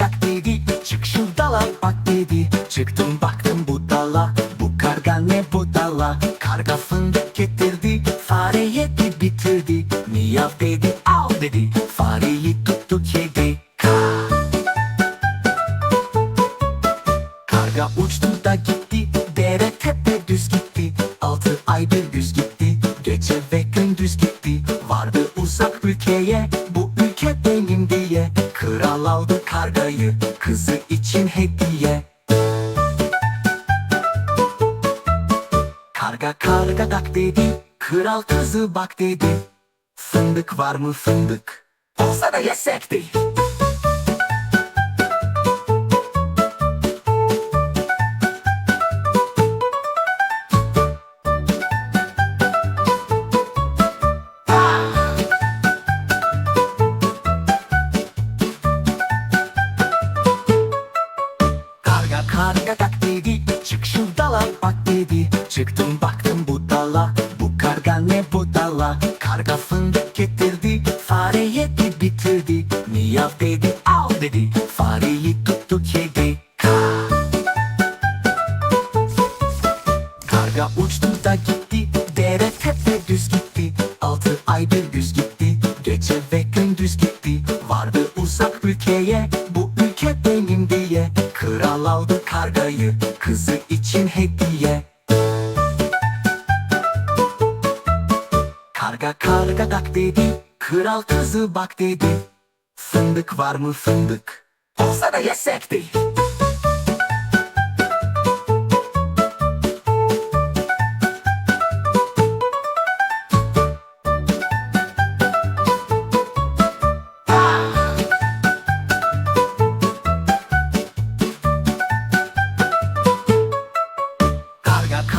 Dere dedi. Çık şu dala bak dedi. Çıktım baktım bu dala. Bu karga ne bu dala? Karga fındık getirdi Fare yedi bitirdi. Miyav dedi al dedi. Fareyi tuttu kedi Ka. Karga uçtu da gitti Dere tepe düz gitti. Altı aydır düz gitti Gece ve gündüz gitti. Vardı uzak ülkeye aldı kargayı Kızı için hediye. Karga karga dak dedi Kral kızı bak dedi. Fındık var mı fındık? Olsa da yesekti Karga Çık şu dala. Bak dedi Çıktım baktım bu dala. Bu karga ne bu dala? Karga fındık getirdi Fare yedi bitirdi. Miyav dedi al dedi. Fareyi tuttu kedi Ka. Karga uçtu da gitti Dere tepe düz gitti. Altı ay bir güz gitti Gece ve gündüz gitti. Vardı uzak ülkeye Bu ülke benim diye. Kral aldı kargayı Kızı için hediye. Karga karga dak dedi Kral kızı bak dedi. Fındık var mı fındık? Olsa da yesekti Karga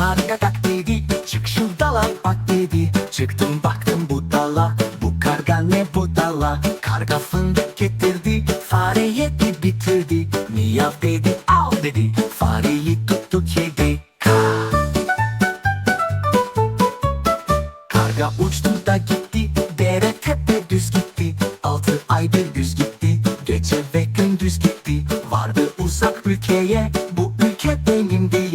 karga tak dedi Çık şu dala bak dedi. Çıktım baktım bu dala Bu karga ne bu dala? Karga fındık getirdi Fare yedi bitirdi. Miyav dedi al dedi Fareyi tuttu kedi Ka Karga uçtu da gitti Dere tepe düz gitti. Altı ay bir güz gitti Gece ve gündüz gitti. Vardı uzak ülkeye Bu ülke benim diye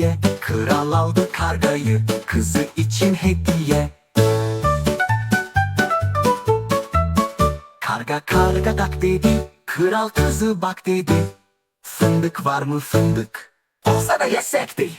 Kral aldı kargayı Kızı için hediye. Karga karga dak dedi Kral kızı bak dedi. Fındık var mı fındık? Olsa da yesekti